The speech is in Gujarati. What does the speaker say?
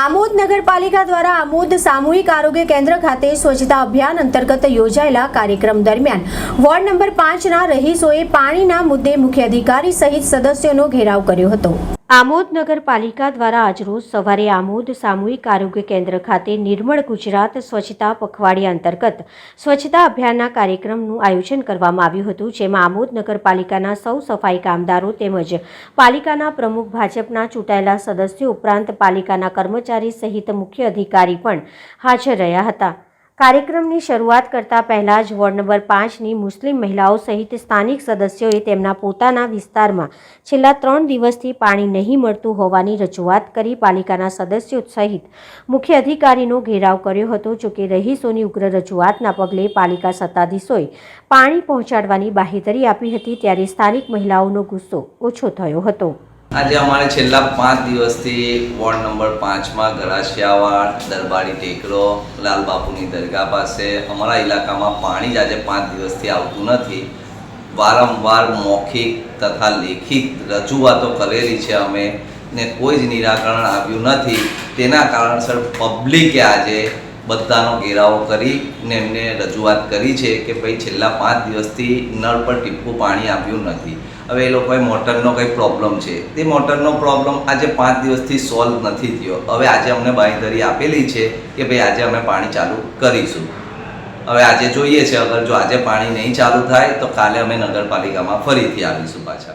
આમોદ નગરપાલિકા દ્વારા આમોદ સામૂહિક આરોગ્ય કેન્દ્ર ખાતે સ્વચ્છતા અભિયાન અંતર્ગત યોજાયેલા કાર્યક્રમ દરમિયાન વોર્ડ નંબર પાંચના રહીશોએ પાણીના મુદ્દે મુખ્ય અધિકારી સહિત સદસ્યોનો ઘેરાવ કર્યો હતો. આમોદ નગરપાલિકા દ્વારા આજરોજ સવારે આમોદ સામૂહિક આરોગ્ય કેન્દ્ર ખાતે નિર્મળ ગુજરાત સ્વચ્છતા પખવાડિયા અંતર્ગત સ્વચ્છતા અભિયાનના કાર્યક્રમનું આયોજન કરવામાં આવ્યું હતું, જેમાં આમોદ નગરપાલિકાના સૌ સફાઈ કામદારો તેમજ પાલિકાના પ્રમુખ ભાજપના ચૂંટાયેલા સદસ્યો ઉપરાંત પાલિકાના કર્મચારી સહિત મુખ્ય અધિકારી પણ હાજર રહ્યા હતા. કાર્યક્રમની શરૂઆત કરતા પહેલા જ વોર્ડ નંબર પાંચની મુસ્લિમ મહિલાઓ સહિત સ્થાનિક સદસ્યોએ તેમના પોતાના વિસ્તારમાં છેલ્લા ત્રણ દિવસથી પાણી નહીં મળતું હોવાની રજૂઆત કરી પાલિકાના સદસ્યો સહિત મુખ્ય અધિકારીનો ઘેરાવ કર્યો હતો જોકે રહીશોની ઉગ્ર રજૂઆતના પગલે પાલિકા સત્તાધીશોએ પાણી પહોંચાડવાની બાહેધરી આપી હતી, ત્યારે સ્થાનિક મહિલાઓનો ગુસ્સો ઓછો થયો હતો. આજે અમારે છેલ્લા પાંચ દિવસથી વોર્ડ નંબર પાંચમાં ગરાસિયાવાડ દરબારી ટેકરો લાલબાપુની દરગાહ પાસે અમારા ઇલાકામાં પાણી જ આજે પાંચ દિવસથી આવતું નથી. વારંવાર મૌખિક તથા લેખિત રજૂઆતો કરેલી છે અમે ને કોઈ જ નિરાકરણ આવ્યું નથી. તેના કારણસર પબ્લિકે આજે બધાનો ઘેરાવો કરી ને એમને રજૂઆત કરી છે કે ભાઈ છેલ્લા પાંચ દિવસથી નળ પર ટીપું પાણી આવ્યું નથી. હવે એ લોકોએ મોટરનો કંઈ પ્રોબ્લેમ છે. તે મોટરનો પ્રોબ્લેમ આજે પાંચ દિવસથી સોલ્વ નથી થયો. હવે આજે અમને બાંયધરી આપેલી છે કે ભાઈ આજે અમે પાણી ચાલુ કરીશું. હવે આજે જોઈએ છે, અગર જો આજે પાણી નહીં ચાલુ થાય તો કાલે અમે નગરપાલિકામાં ફરીથી આવીશું પાછા.